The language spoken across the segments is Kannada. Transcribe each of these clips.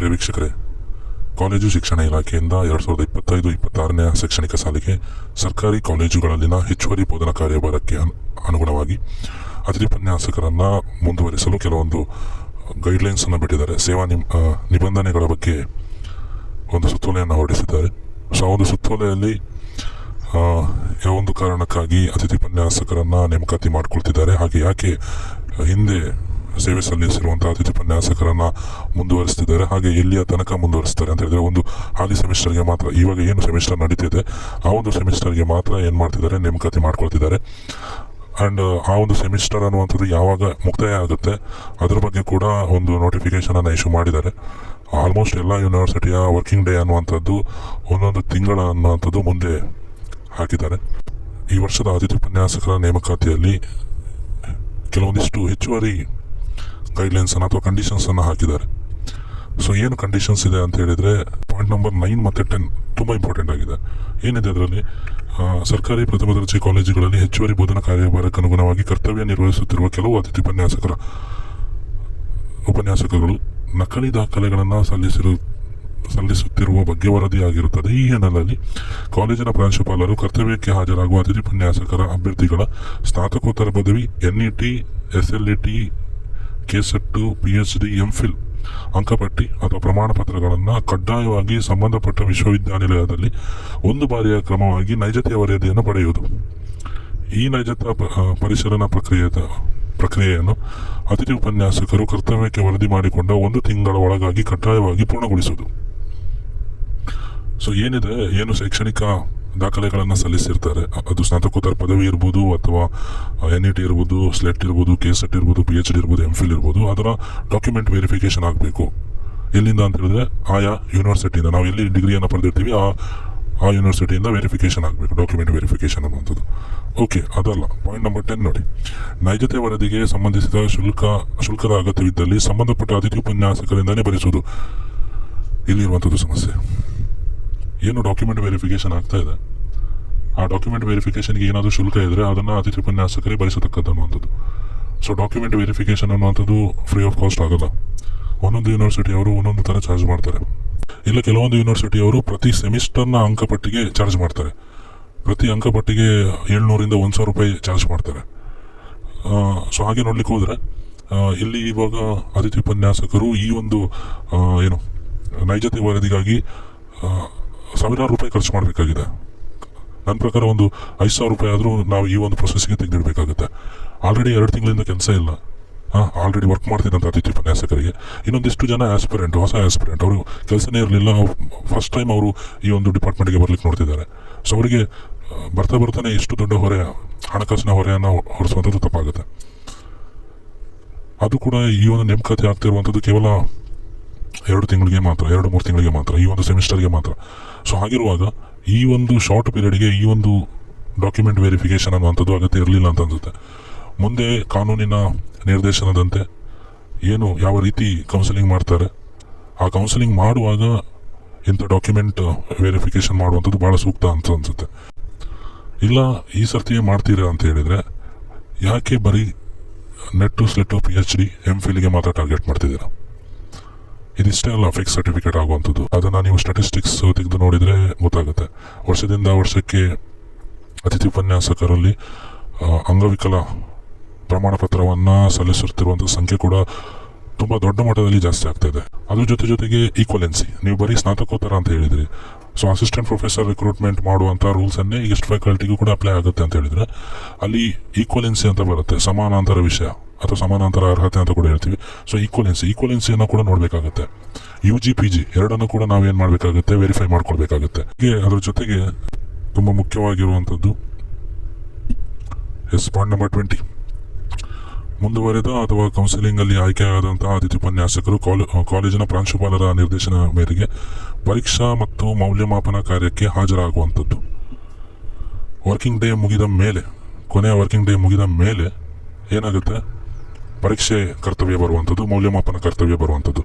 ಪ್ರಿಯ ವೀಕ್ಷಕರೇ ಕಾಲೇಜು ಶಿಕ್ಷಣ ಇಲಾಖೆಯಿಂದ ಎರಡು ಸಾವಿರದ ಇಪ್ಪತ್ತೈದು, ಇಪ್ಪತ್ತಾರನೇ ಶೈಕ್ಷಣಿಕ ಸಾಲಿಗೆ ಸರ್ಕಾರಿ ಕಾಲೇಜುಗಳಲ್ಲಿನ ಹೆಚ್ಚುವರಿ ಬೋಧನಾ ಕಾರ್ಯಭಾರಕ್ಕೆ ಅನ್- ಅನುಗುಣವಾಗಿ ಅತಿಥಿ ಉಪನ್ಯಾಸಕರನ್ನು ಮುಂದುವರಿಸಲು ಕೆಲವೊಂದು ಗೈಡ್ಲೈನ್ಸನ್ನು ಬಿಟ್ಟಿದ್ದಾರೆ. ಸೇವಾ ನಿಮ್ ನಿಬಂಧನೆಗಳ ಬಗ್ಗೆ ಒಂದು ಸುತ್ತೋಲೆಯನ್ನು ಹೊರಡಿಸಿದ್ದಾರೆ. ಸೊ ಆ ಒಂದು ಸುತ್ತೋಲೆಯಲ್ಲಿ ಯಾವೊಂದು ಕಾರಣಕ್ಕಾಗಿ ಅತಿಥಿ ಉಪನ್ಯಾಸಕರನ್ನು ನೇಮಕಾತಿ ಮಾಡಿಕೊಳ್ತಿದ್ದಾರೆ, ಹಾಗೆ ಯಾಕೆ ಹಿಂದೆ ಸೇವೆ ಸಲ್ಲಿಸಿರುವಂತಹ ಅತಿಥಿ ಉಪನ್ಯಾಸಕರನ್ನ ಮುಂದುವರಿಸ್ತಿದ್ದಾರೆ. ಹಾಗೆ ಎಲ್ಲಿಯ ತನಕ ಮುಂದುವರಿಸ್ತಾರೆ ಅಂತ ಹೇಳಿದ್ರೆ ಒಂದು ಹಾಲಿ ಸೆಮಿಸ್ಟರ್ಗೆ ಮಾತ್ರ, ಇವಾಗ ಏನು ಸೆಮಿಸ್ಟರ್ ನಡೀತಿದೆ, ಆ ಒಂದು ಸೆಮಿಸ್ಟರ್ಗೆ ಮಾತ್ರ ಏನು ಮಾಡ್ತಿದ್ದಾರೆ, ನೇಮಕಾತಿ ಮಾಡ್ಕೊಳ್ತಿದ್ದಾರೆ. ಆ್ಯಂಡ್ ಆ ಒಂದು ಸೆಮಿಸ್ಟರ್ ಅನ್ನುವಂಥದ್ದು ಯಾವಾಗ ಮುಕ್ತಾಯ ಆಗುತ್ತೆ, ಅದ್ರ ಬಗ್ಗೆ ಕೂಡ ಒಂದು ನೋಟಿಫಿಕೇಶನ್ ಅನ್ನು ಇಶ್ಯೂ ಮಾಡಿದ್ದಾರೆ. ಆಲ್ಮೋಸ್ಟ್ ಎಲ್ಲ ಯೂನಿವರ್ಸಿಟಿಯ ವರ್ಕಿಂಗ್ ಡೇ ಅನ್ನುವಂಥದ್ದು ಒಂದೊಂದು ತಿಂಗಳ ಅನ್ನುವಂಥದ್ದು ಮುಂದೆ ಹಾಕಿದ್ದಾರೆ. ಈ ವರ್ಷದ ಅತಿಥಿ ಉಪನ್ಯಾಸಕರ ನೇಮಕಾತಿಯಲ್ಲಿ ಕೆಲವೊಂದಿಷ್ಟು ಹೆಚ್ಚುವರಿ ಗೈಡ್ಲೈನ್ಸ್ ಅನ್ನು ಅಥವಾ ಕಂಡೀಷನ್ಸ್ ಅನ್ನು ಹಾಕಿದ್ದಾರೆ. ಸೊ ಏನು ಕಂಡೀಷನ್ಸ್ ಇದೆ ಅಂತ ಹೇಳಿದರೆ ಪಾಯಿಂಟ್ ನಂಬರ್ ನೈನ್ ಮತ್ತು ಟೆನ್ ತುಂಬ ಇಂಪಾರ್ಟೆಂಟ್ ಆಗಿದೆ. ಏನಿದೆ ಅದರಲ್ಲಿ? ಸರ್ಕಾರಿ ಪ್ರಥಮ ದರ್ಜೆ ಕಾಲೇಜುಗಳಲ್ಲಿ ಹೆಚ್ಚುವರಿ ಬೋಧನಾ ಕಾರ್ಯಭಾರಕ್ಕೆ ಅನುಗುಣವಾಗಿ ಕರ್ತವ್ಯ ನಿರ್ವಹಿಸುತ್ತಿರುವ ಕೆಲವು ಅತಿಥಿ ಉಪನ್ಯಾಸಕರ ಉಪನ್ಯಾಸಕರು ನಕಲಿ ದಾಖಲೆಗಳನ್ನು ಸಲ್ಲಿಸಿರು, ಸಲ್ಲಿಸುತ್ತಿರುವ ಬಗ್ಗೆ ವರದಿಯಾಗಿರುತ್ತದೆ. ಈ ಹಿನ್ನೆಲೆಯಲ್ಲಿ ಕಾಲೇಜಿನ ಪ್ರಾಂಶುಪಾಲರು ಕರ್ತವ್ಯಕ್ಕೆ ಹಾಜರಾಗುವ ಅತಿಥಿ ಉಪನ್ಯಾಸಕರ ಅಭ್ಯರ್ಥಿಗಳ ಸ್ನಾತಕೋತ್ತರ ಪದವಿ N E T S L E T KSET P H D M Phil ಅಂಕಪಟ್ಟಿ ಅಥವಾ ಪ್ರಮಾಣ ಪತ್ರಗಳನ್ನು ಕಡ್ಡಾಯವಾಗಿ ಸಂಬಂಧಪಟ್ಟ ವಿಶ್ವವಿದ್ಯಾನಿಲಯದಲ್ಲಿ ಒಂದು ಬಾರಿಯ ಕ್ರಮವಾಗಿ ನೈಜತೆಯ ವರದಿಯನ್ನು ಪಡೆಯುವುದು. ಈ ನೈಜತಾ ಪರಿಶೀಲನಾ ಪ್ರಕ್ರಿಯೆಯ ಪ್ರಕ್ರಿಯೆಯನ್ನು ಅತಿಥಿ ಉಪನ್ಯಾಸಕರು ಕರ್ತವ್ಯಕ್ಕೆ ವರದಿ ಮಾಡಿಕೊಂಡ ಒಂದು ತಿಂಗಳ ಒಳಗಾಗಿ ಕಡ್ಡಾಯವಾಗಿ ಪೂರ್ಣಗೊಳಿಸುವುದು. ಸೊ ಏನಿದೆ? ಏನು ಶೈಕ್ಷಣಿಕ ದಾಖಲೆಗಳನ್ನು ಸಲ್ಲಿಸಿರ್ತಾರೆ. ಅದು ಸ್ನಾತಕೋತ್ತರ ಪದವಿ ಇರ್ಬೋದು ಅಥವಾ ಎನ್ ಇ ಟಿ ಇರ್ಬೋದು, ಸ್ಲೆಟ್ ಇರ್ಬೋದು ಕೆ ಸೆಟ್ ಇರ್ಬೋದು ಪಿ ಎಚ್ ಡಿ ಇರ್ಬೋದು ಎಂ ಫಿಲ್ ಇರ್ಬೋದು, ಅದರ ಡಾಕ್ಯುಮೆಂಟ್ ವೆರಿಫಿಕೇಶನ್ ಆಗಬೇಕು. ಎಲ್ಲಿಂದ ಅಂತ ಹೇಳಿದ್ರೆ, ಆಯಾ ಯೂನಿವರ್ಸಿಟಿಯಿಂದ ನಾವು ಎಲ್ಲಿ ಡಿಗ್ರಿಯನ್ನು ಪಡೆದಿರ್ತೀವಿ, ಆ ಆ ಯೂನಿವರ್ಸಿಟಿಯಿಂದ ವೆರಿಫಿಕೇಶನ್ ಆಗಬೇಕು ಡಾಕ್ಯುಮೆಂಟ್ ವೆರಿಫಿಕೇಷನ್ ಅನ್ನುವಂಥದ್ದು. ಓಕೆ ಅದಲ್ಲ. ಪಾಯಿಂಟ್ ನಂಬರ್ ಟೆನ್ ನೋಡಿ. ನೈಜತೆ ವರದಿಗೆ ಸಂಬಂಧಿಸಿದ ಶುಲ್ಕ, ಶುಲ್ಕದ ಅಗತ್ಯವಿದ್ದಲ್ಲಿ ಸಂಬಂಧಪಟ್ಟ ಅತಿಥಿ ಉಪನ್ಯಾಸಕರಿಂದಲೇ ಭರಿಸುವುದು. ಇಲ್ಲಿರುವಂಥದ್ದು ಸಮಸ್ಯೆ. ಏನು ಡಾಕ್ಯುಮೆಂಟ್ ವೆರಿಫಿಕೇಶನ್ ಆಗ್ತಾ ಇದೆ. ಆ ಡಾಕ್ಯುಮೆಂಟ್ ವೆರಿಫಿಕೇಷನ್ಗೆ ಏನಾದರೂ ಶುಲ್ಕ ಇದ್ದರೆ ಅದನ್ನು ಅತಿಥಿ ಉಪನ್ಯಾಸಕರೇ ಭರಿಸತಕ್ಕದ್ದು ಅನ್ನುವಂಥದ್ದು ಸೊ ಡಾಕ್ಯುಮೆಂಟ್ ವೆರಿಫಿಕೇಶನ್ ಅನ್ನುವಂಥದ್ದು ಫ್ರೀ ಆಫ್ ಕಾಸ್ಟ್ ಆಗಲ್ಲ. ಒಂದೊಂದು ಯೂನಿವರ್ಸಿಟಿ ಅವರು ಒಂದೊಂದು ಥರ ಚಾರ್ಜ್ ಮಾಡ್ತಾರೆ. ಇಲ್ಲ, ಕೆಲವೊಂದು ಯೂನಿವರ್ಸಿಟಿ ಅವರು ಪ್ರತಿ ಸೆಮಿಸ್ಟರ್ನ ಅಂಕಪಟ್ಟಿಗೆ ಚಾರ್ಜ್ ಮಾಡ್ತಾರೆ. ಪ್ರತಿ ಅಂಕಪಟ್ಟಿಗೆ ಏಳ್ನೂರಿಂದ ಒಂದು ಸಾವಿರ ರೂಪಾಯಿ ಚಾರ್ಜ್ ಮಾಡ್ತಾರೆ. ಸೊ ಹಾಗೆ ನೋಡ್ಲಿಕ್ಕೆ ಹೋದರೆ ಇಲ್ಲಿ ಇವಾಗ ಅತಿಥಿ ಉಪನ್ಯಾಸಕರು ಈ ಒಂದು ಏನು ನೈಜತೆ ವರದಿಗಾಗಿ ಸಾವಿರಾರು ರೂಪಾಯಿ ಖರ್ಚು ಮಾಡಬೇಕಾಗಿದೆ. ನನ್ನ ಪ್ರಕಾರ ಒಂದು ಐದು ಸಾವಿರ ರೂಪಾಯಿ ಆದರೂ ನಾವು ಈ ಒಂದು ಪ್ರೊಸೆಸ್ಗೆ ತೆಗೆದಿಡಬೇಕಾಗುತ್ತೆ. ಆಲ್ರೆಡಿ ಎರಡು ತಿಂಗಳಿಂದ ಕೆಲಸ ಇಲ್ಲ. ಹಾಂ ಆಲ್ರೆಡಿ ವರ್ಕ್ ಮಾಡ್ತಿದ್ದಂಥ ಅತಿಥಿ ಉಪನ್ಯಾಸಕರಿಗೆ. ಇನ್ನೊಂದಿಷ್ಟು ಜನ ಆಸ್ಪಿರೆಂಟ್ ಹೊಸ ಆಸ್ಪಿರೆಂಟ್ ಅವರು ಕೆಲಸನೇ ಇರಲಿಲ್ಲ. ಫಸ್ಟ್ ಟೈಮ್ ಅವರು ಈ ಒಂದು ಡಿಪಾರ್ಟ್ಮೆಂಟ್ಗೆ ಬರ್ಲಿಕ್ಕೆ ನೋಡ್ತಿದ್ದಾರೆ. ಸೊ ಅವರಿಗೆ ಬರ್ತಾ ಬರ್ತಾನೆ ಇಷ್ಟು ದೊಡ್ಡ ಹೊರೆ, ಹಣಕಾಸಿನ ಹೊರೆಯನ್ನು ಹೊರಿಸುವಂಥದ್ದು ತಪ್ಪಾಗುತ್ತೆ. ಅದು ಕೂಡ ಈ ಒಂದು ನೇಮಕಾತಿ ಆಗ್ತಿರುವಂಥದ್ದು ಕೇವಲ ಎರಡು ತಿಂಗಳಿಗೆ ಮಾತ್ರ, ಎರಡು ಮೂರು ತಿಂಗಳಿಗೆ ಮಾತ್ರ, ಈ ಒಂದು ಸೆಮಿಸ್ಟರ್ಗೆ ಮಾತ್ರ. ಸೊ ಹಾಗಿರುವಾಗ ಈ ಒಂದು ಶಾರ್ಟ್ ಪೀರಿಯಡ್ಗೆ ಈ ಒಂದು ಡಾಕ್ಯುಮೆಂಟ್ ವೆರಿಫಿಕೇಶನ್ ಅನ್ನುವಂಥದ್ದು ಅಗತ್ಯ ಇರಲಿಲ್ಲ ಅಂತ ಅನ್ಸುತ್ತೆ. ಮುಂದೆ ಕಾನೂನಿನ ನಿರ್ದೇಶನದಂತೆ ಏನು ಯಾವ ರೀತಿ ಕೌನ್ಸಿಲಿಂಗ್ ಮಾಡ್ತಾರೆ? ಆ ಕೌನ್ಸಿಲಿಂಗ್ ಮಾಡುವಾಗ ಇಂಥ ಡಾಕ್ಯುಮೆಂಟ್ ವೆರಿಫಿಕೇಶನ್ ಮಾಡುವಂಥದ್ದು ಭಾಳ ಸೂಕ್ತ ಅಂತ ಅನ್ಸುತ್ತೆ. ಇಲ್ಲ, ಈ ಸರ್ತಿಯೇ ಮಾಡ್ತೀರಾ ಅಂತ ಹೇಳಿದರೆ, ಯಾಕೆ ಬರೀ NET SLET P H D M ಫಿಲ್ಗೆ ಮಾತ್ರ ಟಾರ್ಗೆಟ್ ಮಾಡ್ತಿದ್ದೀರಾ? ಇದಿಷ್ಟೇ ಅಲ್ಲ ಫಿಕ್ಸ್ ಸರ್ಟಿಫಿಕೇಟ್ ಆಗುವಂಥದ್ದು. ಅದನ್ನು ನೀವು ಸ್ಟಾಟಿಸ್ಟಿಕ್ಸ್ ತೆಗೆದು ನೋಡಿದರೆ ಗೊತ್ತಾಗುತ್ತೆ. ವರ್ಷದಿಂದ ವರ್ಷಕ್ಕೆ ಅತಿಥಿ ಉಪನ್ಯಾಸಕರಲ್ಲಿ ಅಂಗವಿಕಲ ಪ್ರಮಾಣ ಪತ್ರವನ್ನು ಸಲ್ಲಿಸುತ್ತಿರುವಂಥ ಸಂಖ್ಯೆ ಕೂಡ ತುಂಬ ದೊಡ್ಡ ಮಟ್ಟದಲ್ಲಿ ಜಾಸ್ತಿ ಆಗ್ತಾ ಇದೆ. ಅದ್ರ ಜೊತೆ ಜೊತೆಗೆ ಈಕ್ವಲೆನ್ಸಿ ನೀವು ಬರೀ ಸ್ನಾತಕೋತ್ತರ ಅಂತ ಹೇಳಿದ್ರಿ. ಸೊ ಅಸಿಸ್ಟೆಂಟ್ ಪ್ರೊಫೆಸರ್ ರಿಕ್ರೂಟ್ಮೆಂಟ್ ಮಾಡುವಂಥ ರೂಲ್ಸನ್ನೇ ಎಷ್ಟು ಫ್ಯಾಕಲ್ಟಿಗೂ ಕೂಡ ಅಪ್ಲೈ ಆಗುತ್ತೆ ಅಂತ ಹೇಳಿದ್ರೆ, ಅಲ್ಲಿ ಈಕ್ವಲೆನ್ಸಿ ಅಂತ ಬರುತ್ತೆ, ಸಮಾನಾಂತರ ವಿಷಯ. ಅಥವಾ ಸಮಾನಾಂತರ ಅರ್ಹತೆ ಅಂತ ಕೂಡ ಹೇಳ್ತೀವಿ. ಸೊ ಈಕ್ವಲೆನ್ಸಿ ಈಕ್ವಲೆನ್ಸಿಯನ್ನು ಕೂಡ ನೋಡಬೇಕಾಗುತ್ತೆ. ಯು ಜಿ ಪಿ ಜಿ ಎರಡನ್ನು ಕೂಡ ನಾವೇನು ಮಾಡಬೇಕಾಗುತ್ತೆ? ವೆರಿಫೈ ಮಾಡ್ಕೊಳ್ಬೇಕಾಗುತ್ತೆ. ಹೀಗೆ ಅದರ ಜೊತೆಗೆ ತುಂಬ ಮುಖ್ಯವಾಗಿರುವಂಥದ್ದು ಎಸ್ ಪಾಯಿಂಟ್ ನಂಬರ್ ಟ್ವೆಂಟಿ ಮುಂದುವರೆದ ಅಥವಾ ಕೌನ್ಸಿಲಿಂಗಲ್ಲಿ ಆಯ್ಕೆಯಾದಂತಹ ಅತಿಥಿ ಉಪನ್ಯಾಸಕರು ಕಾಲೇ ಕಾಲೇಜಿನ ಪ್ರಾಂಶುಪಾಲರ ನಿರ್ದೇಶನ ಮೇರೆಗೆ ಪರೀಕ್ಷಾ ಮತ್ತು ಮೌಲ್ಯಮಾಪನ ಕಾರ್ಯಕ್ಕೆ ಹಾಜರಾಗುವಂಥದ್ದು. ವರ್ಕಿಂಗ್ ಡೇ ಮುಗಿದ ಮೇಲೆ, ಕೊನೆಯ ವರ್ಕಿಂಗ್ ಡೇ ಮುಗಿದ ಮೇಲೆ ಏನಾಗುತ್ತೆ? ಪರೀಕ್ಷೆ ಕರ್ತವ್ಯ ಬರುವಂಥದ್ದು, ಮೌಲ್ಯಮಾಪನ ಕರ್ತವ್ಯ ಬರುವಂಥದ್ದು.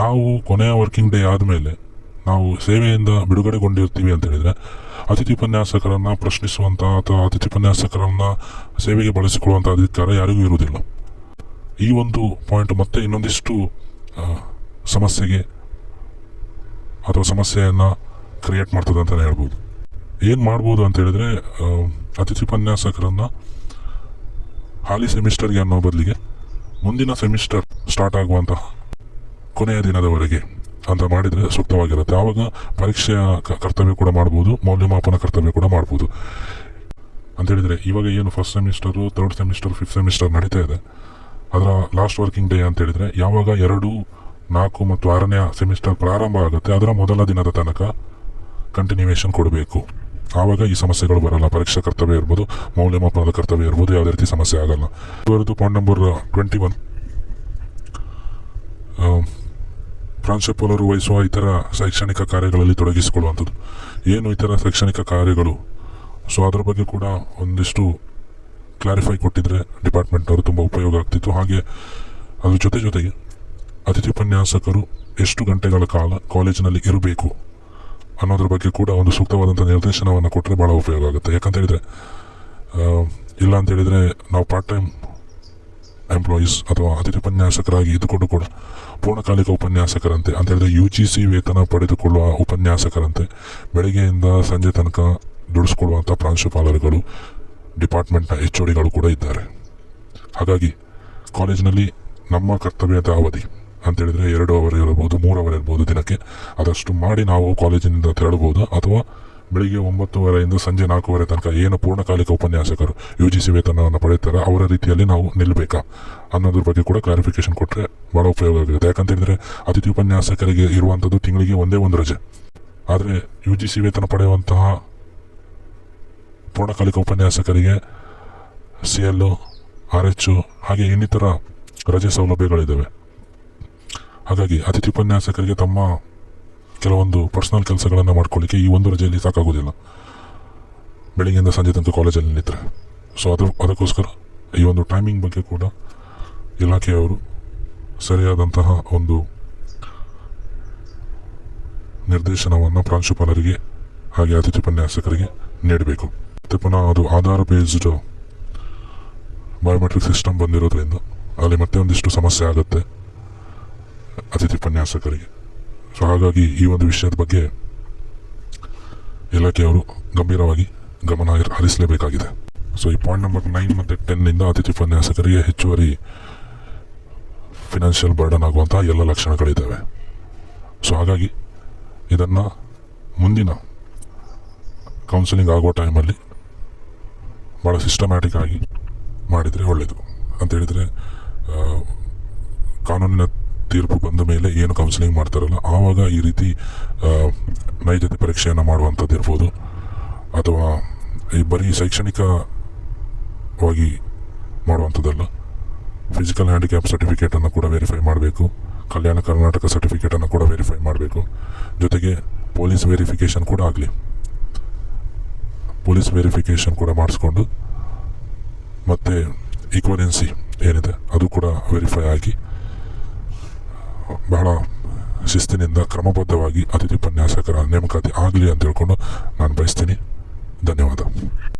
ನಾವು ಕೊನೆಯ ವರ್ಕಿಂಗ್ ಡೇ ಆದಮೇಲೆ ನಾವು ಸೇವೆಯಿಂದ ಬಿಡುಗಡೆಗೊಂಡಿರ್ತೀವಿ ಅಂತ ಹೇಳಿದರೆ, ಅತಿಥಿ ಉಪನ್ಯಾಸಕರನ್ನು ಪ್ರಶ್ನಿಸುವಂಥ ಅಥವಾ ಅತಿಥಿ ಉಪನ್ಯಾಸಕರನ್ನು ಸೇವೆಗೆ ಬಳಸಿಕೊಳ್ಳುವಂಥ ಅಧಿಕಾರ ಯಾರಿಗೂ ಇರುವುದಿಲ್ಲ. ಈ ಒಂದು ಪಾಯಿಂಟ್ ಮತ್ತೆ ಇನ್ನೊಂದಿಷ್ಟು ಸಮಸ್ಯೆಗೆ ಅಥವಾ ಸಮಸ್ಯೆಯನ್ನು ಕ್ರಿಯೇಟ್ ಮಾಡ್ತದೆ ಅಂತಲೇ ಹೇಳ್ಬೋದು. ಏನು ಮಾಡ್ಬೋದು ಅಂತ ಹೇಳಿದ್ರೆ ಅತಿಥಿ ಉಪನ್ಯಾಸಕರನ್ನು ಹಾಲಿ ಸೆಮಿಸ್ಟರ್ಗೆ ಅನ್ನೋ ಬದಲಿಗೆ ಮುಂದಿನ ಸೆಮಿಸ್ಟರ್ ಸ್ಟಾರ್ಟ್ ಆಗುವಂತಹ ಕೊನೆಯ ದಿನದವರೆಗೆ ಅಂತ ಮಾಡಿದರೆ ಸೂಕ್ತವಾಗಿರುತ್ತೆ. ಆವಾಗ ಪರೀಕ್ಷೆಯ ಕರ್ತವ್ಯ ಕೂಡ ಮಾಡ್ಬೋದು, ಮೌಲ್ಯಮಾಪನ ಕರ್ತವ್ಯ ಕೂಡ ಮಾಡ್ಬೋದು. ಅಂತ ಹೇಳಿದರೆ, ಇವಾಗ ಏನು first semester third semester fifth semester ನಡೀತಾ ಇದೆ. ಅದರ ಲಾಸ್ಟ್ ವರ್ಕಿಂಗ್ ಡೇ ಅಂತ ಹೇಳಿದರೆ, ಯಾವಾಗ ಎರಡು, ನಾಲ್ಕು ಮತ್ತು ಆರನೇ ಸೆಮಿಸ್ಟರ್ ಪ್ರಾರಂಭ ಆಗುತ್ತೆ, ಅದರ ಮೊದಲ ದಿನದ ತನಕ ಕಂಟಿನ್ಯೂವೇಶನ್ ಕೊಡಬೇಕು. ಆವಾಗ ಈ ಸಮಸ್ಯೆಗಳು ಬರಲ್ಲ. ಪರೀಕ್ಷಾ ಕರ್ತವ್ಯ ಇರ್ಬೋದು, ಮೌಲ್ಯಮಾಪನದ ಕರ್ತವ್ಯ ಇರ್ಬೋದು, ಯಾವುದೇ ರೀತಿ ಸಮಸ್ಯೆ ಆಗಲ್ಲ. ಇವರದ್ದು ಪಾಯಿಂಟ್ ನಂಬರ್ ಟ್ವೆಂಟಿ ಒನ್ ಪ್ರಾಂಶುಪಾಲರು ವಹಿಸುವ ಇತರ ಶೈಕ್ಷಣಿಕ ಕಾರ್ಯಗಳಲ್ಲಿ ತೊಡಗಿಸಿಕೊಳ್ಳುವಂಥದ್ದು. ಏನು ಇತರ ಶೈಕ್ಷಣಿಕ ಕಾರ್ಯಗಳು? ಸೊ ಅದರ ಬಗ್ಗೆ ಕೂಡ ಒಂದಿಷ್ಟು ಕ್ಲಾರಿಫೈ ಕೊಟ್ಟಿದ್ರೆ ಡಿಪಾರ್ಟ್ಮೆಂಟ್ನವರು ತುಂಬ ಉಪಯೋಗ ಆಗ್ತಿತ್ತು. ಹಾಗೆ ಅದ್ರ ಜೊತೆ ಜೊತೆಗೆ ಅತಿಥಿ ಉಪನ್ಯಾಸಕರು ಎಷ್ಟು ಗಂಟೆಗಳ ಕಾಲ ಕಾಲೇಜಿನಲ್ಲಿ ಇರಬೇಕು? ಅನ್ನೋದ್ರ ಬಗ್ಗೆ ಕೂಡ ಒಂದು ಸೂಕ್ತವಾದಂಥ ನಿರ್ದೇಶನವನ್ನು ಕೊಟ್ಟರೆ ಭಾಳ ಉಪಯೋಗ ಆಗುತ್ತೆ. ಯಾಕಂತ ಹೇಳಿದರೆ ಇಲ್ಲ ಅಂತ ಹೇಳಿದರೆ ನಾವು ಪಾರ್ಟ್ ಟೈಮ್ ಎಂಪ್ಲಾಯೀಸ್ ಅಥವಾ ಅತಿಥಿ ಉಪನ್ಯಾಸಕರಾಗಿ ಇದ್ದುಕೊಂಡು ಕೂಡ ಪೂರ್ಣಕಾಲಿಕ ಉಪನ್ಯಾಸಕರಂತೆ, ಅಂತ ಹೇಳಿದ್ರೆ ಯು ಜಿ ಸಿ ವೇತನ ಪಡೆದುಕೊಳ್ಳುವ ಉಪನ್ಯಾಸಕರಂತೆ ಬೆಳಗ್ಗೆಯಿಂದ ಸಂಜೆ ತನಕ ದುಡಿಸ್ಕೊಳ್ಳುವಂಥ ಪ್ರಾಂಶುಪಾಲರುಗಳು ಡಿಪಾರ್ಟ್ಮೆಂಟ್ನ ಎಚ್ ಕೂಡ ಇದ್ದಾರೆ. ಹಾಗಾಗಿ ಕಾಲೇಜಿನಲ್ಲಿ ನಮ್ಮ ಕರ್ತವ್ಯದ ಅವಧಿ ಅಂತ ಹೇಳಿದ್ರೆ ಎರಡು ಅವರ್ ಇರಬಹುದು ಮೂರು ಅವರ್ ಇರ್ಬೋದು ದಿನಕ್ಕೆ. ಅದಷ್ಟು ಮಾಡಿ ನಾವು ಕಾಲೇಜಿನಿಂದ ತೆರಳಬಹುದು ಅಥವಾ ಬೆಳಿಗ್ಗೆ ಒಂಬತ್ತುವರೆಯಿಂದ ಸಂಜೆ ನಾಲ್ಕೂವರೆ ತನಕ ಏನು ಪೂರ್ಣಕಾಲಿಕ ಉಪನ್ಯಾಸಕರು ಯು ಜಿ ಸಿ ವೇತನವನ್ನು ಪಡೆಯುತ್ತಾರೆ ಅವರ ರೀತಿಯಲ್ಲಿ ನಾವು ನಿಲ್ಲಬೇಕಾ ಅನ್ನೋದ್ರ ಬಗ್ಗೆ ಕೂಡ ಕ್ಲಾರಿಫಿಕೇಶನ್ ಕೊಟ್ಟರೆ ಭಾಳ ಉಪಯೋಗ ಆಗುತ್ತೆ. ಯಾಕಂತ ಹೇಳಿದ್ರೆ ಅತಿಥಿ ಉಪನ್ಯಾಸಕರಿಗೆ ಇರುವಂಥದ್ದು ತಿಂಗಳಿಗೆ ಒಂದೇ ಒಂದು ರಜೆ. ಆದರೆ ಯು ಜಿ ಸಿ ವೇತನ ಪಡೆಯುವಂತಹ ಪೂರ್ಣಕಾಲಿಕ ಉಪನ್ಯಾಸಕರಿಗೆ ಸಿ ಎಲ್ಲು ಆರ್ ಎಚ್ ಹಾಗೆ ಇನ್ನಿತರ ರಜೆ ಸೌಲಭ್ಯಗಳಿದ್ದಾವೆ. ಹಾಗಾಗಿ ಅತಿಥಿ ಉಪನ್ಯಾಸಕರಿಗೆ ತಮ್ಮ ಕೆಲವೊಂದು ಪರ್ಸನಲ್ ಕೆಲಸಗಳನ್ನು ಮಾಡ್ಕೊಳ್ಳಿಕ್ಕೆ ಈ ಒಂದು ರಜೆಯಲ್ಲಿ ಸಾಕಾಗೋದಿಲ್ಲ ಬೆಳಿಗ್ಗೆಯಿಂದ ಸಂಜೆ ತನಕ ಕಾಲೇಜಲ್ಲಿ ನಿಂತರೆ. ಸೊ ಅದು, ಅದಕ್ಕೋಸ್ಕರ ಈ ಒಂದು ಟೈಮಿಂಗ್ ಬಗ್ಗೆ ಕೂಡ ಇಲಾಖೆಯವರು ಸರಿಯಾದಂತಹ ಒಂದು ನಿರ್ದೇಶನವನ್ನು ಪ್ರಾಂಶುಪಾಲರಿಗೆ ಹಾಗೆ ಅತಿಥಿ ಉಪನ್ಯಾಸಕರಿಗೆ ನೀಡಬೇಕು. ಮತ್ತು ಪುನಃ ಅದು ಆಧಾರ್ ಬೇಸ್ಡ್ ಬಯೋಮೆಟ್ರಿಕ್ ಸಿಸ್ಟಮ್ ಬಂದಿರೋದ್ರಿಂದ ಅಲ್ಲಿ ಮತ್ತೆ ಒಂದಿಷ್ಟು ಸಮಸ್ಯೆ ಆಗುತ್ತೆ. ಅತಿಥಿ ಉಪನ್ಯಾಸಕರಿಗೆ. ಸೊ ಹಾಗಾಗಿ ಈ ಒಂದು ವಿಷಯದ ಬಗ್ಗೆ ಇಲಾಖೆಯವರು ಗಂಭೀರವಾಗಿ ಗಮನ ಹರಿಸಲೇಬೇಕಾಗಿದೆ. ಸೊ ಈ ಪಾಯಿಂಟ್ ನಂಬರ್ ನೈನ್ ಮತ್ತು ಟೆನ್ನಿಂದ ಅತಿಥಿ ಉಪನ್ಯಾಸಕರಿಗೆ ಹೆಚ್ಚುವರಿ ಫಿನಾನ್ಷಿಯಲ್ ಬರ್ಡನ್ ಆಗುವಂತಹ ಎಲ್ಲ ಲಕ್ಷಣಗಳಿದ್ದಾವೆ. ಸೊ ಹಾಗಾಗಿ ಇದನ್ನು ಮುಂದಿನ ಕೌನ್ಸಿಲಿಂಗ್ ಆಗೋ ಟೈಮಲ್ಲಿ ಭಾಳ ಸಿಸ್ಟಮ್ಯಾಟಿಕ್ ಆಗಿ ಮಾಡಿದರೆ ಒಳ್ಳೆಯದು ಅಂತ ಹೇಳಿದರೆ ಕಾನೂನಿನ ತೀರ್ಪು ಬಂದ ಮೇಲೆ ಏನು ಕೌನ್ಸಿಲಿಂಗ್ ಮಾಡ್ತಾರಲ್ಲ, ಆವಾಗ ಈ ರೀತಿ ನೈಜತೆ ಪರೀಕ್ಷೆಯನ್ನು ಮಾಡುವಂಥದ್ದು ಇರ್ಬೋದು. ಅಥವಾ ಈ ಬರೀ ಶೈಕ್ಷಣಿಕವಾಗಿ ಮಾಡುವಂಥದ್ದಲ್ಲ. ಫಿಸಿಕಲ್ ಹ್ಯಾಂಡಿಕ್ಯಾಪ್ ಸರ್ಟಿಫಿಕೇಟನ್ನು ಕೂಡ ವೆರಿಫೈ ಮಾಡಬೇಕು. ಕಲ್ಯಾಣ ಕರ್ನಾಟಕ ಸರ್ಟಿಫಿಕೇಟನ್ನು ಕೂಡ ವೆರಿಫೈ ಮಾಡಬೇಕು. ಜೊತೆಗೆ ಪೊಲೀಸ್ ವೆರಿಫಿಕೇಷನ್ ಕೂಡ ಆಗಲಿ. ಪೊಲೀಸ್ ವೆರಿಫಿಕೇಷನ್ ಕೂಡ ಮಾಡಿಸ್ಕೊಂಡು ಮತ್ತು ಈಕ್ವಲೆನ್ಸಿ ಏನಿದೆ, ಅದು ಕೂಡ ವೆರಿಫೈ ಆಗಿ ಬಹಳ ಶಿಸ್ತಿನಿಂದ ಕ್ರಮಬದ್ಧವಾಗಿ ಅತಿಥಿ ಉಪನ್ಯಾಸಕರ ನೇಮಕಾತಿ ಆಗಲಿ ಅಂತ ಹೇಳ್ಕೊಂಡು ನಾನು ಬಯಸ್ತೀನಿ. ಧನ್ಯವಾದ.